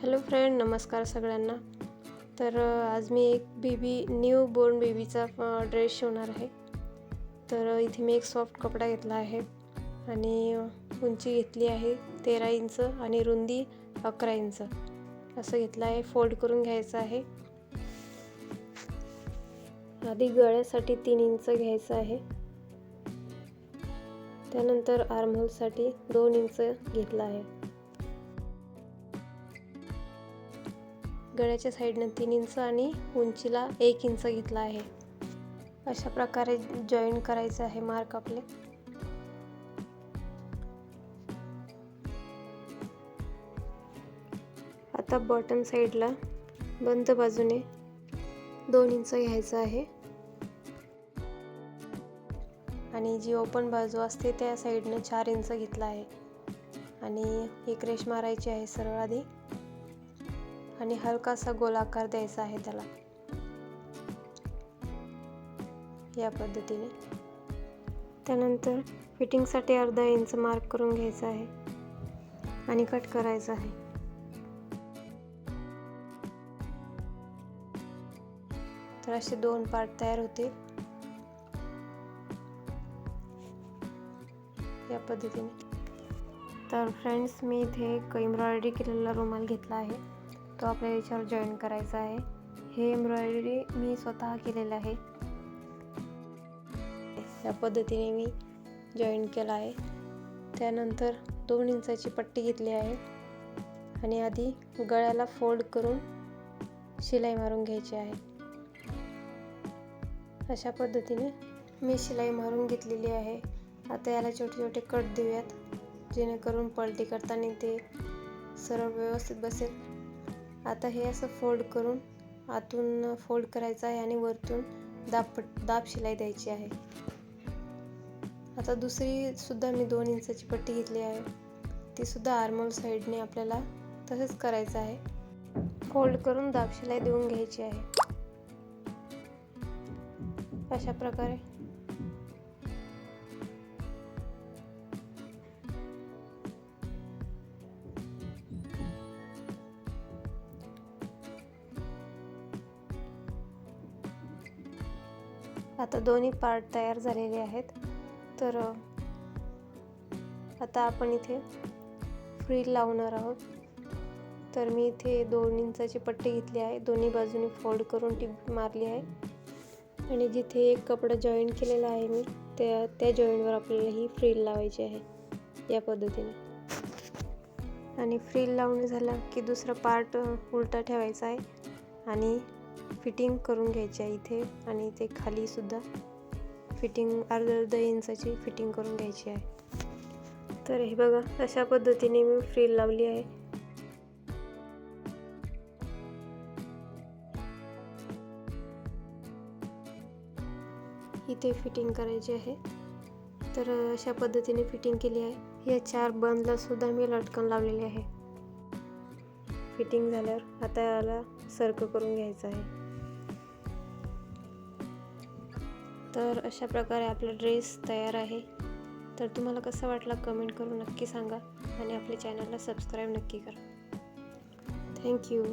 Hello friend नमस्कार सगळ्यांना. तर आज मी एक बेबी न्यू बोर्न बेबीचा ड्रेस शिवणार आहे. तर इथे मी एक सॉफ्ट कपडा घेतला आहे आणि उंची घेतली आहे तेरा इंच आणि रुंदी अकरा इंच. असं घेतलं आहे फोल्ड करून घ्यायचं आहे. आधी गळ्यासाठी तीन इंच घ्यायचं आहे. त्यानंतर आर्महोलसाठी दोन इंच घेतला आहे. गळ्याच्या साईडनं तीन इंच आणि उंचीला एक इंच घेतला आहे. अशा प्रकारे जॉईन करायचं आहे मार्क आपले. आता बॉटम साईडला बंद बाजूने दोन इंच घ्यायचं आहे. आणि जी ओपन बाजू असते त्या साईडनं चार इंच घेतला आहे. आणि एक रेश मारायची आहे सरळ आधी. आणि हलकासा गोलाकार द्यायचा आहे त्याला. या पद्धतीने. त्यानंतर फिटिंगसाठी अर्धा इंच मार्क करून घ्यायचा आहे आणि कट करायचं आहे. तर असे दोन पार्ट तयार होते या पद्धतीने. तर फ्रेंड्स मी इथे एक एम्ब्रॉयडरी केलेला रुमाल घेतला आहे. तो आपल्या याच्यावर जॉईन करायचा आहे. हे एम्ब्रॉयडरी मी स्वतः केलेलं आहे. या पद्धतीने मी जॉईन केला आहे. त्यानंतर दोन इंचाची पट्टी घेतली आहे. आणि आधी गळ्याला फोल्ड करून शिलाई मारून घ्यायची आहे. अशा पद्धतीने मी शिलाई मारून घेतलेली आहे. आता याला छोटे छोटे कट देऊयात जेणेकरून पलटी करताना ते सरळ व्यवस्थित बसेल. आता हे असं फोल्ड करून आतून फोल्ड करायचं आहे आणि वरतून दाब दाब शिलाई द्यायची आहे. आता दुसरी सुद्धा मी दोन इंचाची पट्टी घेतली आहे. ती सुद्धा आर्मोल साईडने आपल्याला तसंच करायचं आहे. फोल्ड करून दाब शिलाई देऊन घ्यायची आहे. अशा प्रकारे आता दोन्ही पार्ट तयार झालेले आहेत. तर आता आपण इथे फ्रील लावणार आहोत. तर मी इथे दोन इंचाची पट्टी घेतली आहे. दोन्ही बाजूनी फोल्ड करून टिप मारली आहे. आणि जिथे एक कपडा जॉईन केलेला आहे मी त्या त्या जॉईंटवर आपल्याला ही फ्रील लावायची आहे. या पद्धतीने. आणि फ्रील लावून झाला की दुसरा पार्ट उलटा ठेवायचा आहे. आणि फिटिंग करून घ्यायची आहे इथे आणि इथे खालीसुद्धा फिटिंग अर्धा अर्धा इंचाची फिटिंग करून घ्यायची आहे. तर हे बघा अशा पद्धतीने मी फ्रील लावली आहे. इथे फिटिंग करायची आहे. तर अशा पद्धतीने फिटिंग केली आहे. या चार बंदला सुद्धा मी लटकन लावलेली आहे. फिटिंग झाल्यावर आता याला सर्क करून घ्यायचं आहे. तर अशा प्रकारे आपला ड्रेस तयार आहे. तर तुम्हाला कसा वाटला कमेंट करून नक्की सांगा आणि आपल्या चॅनलला सबस्क्राईब नक्की करा. थँक्यू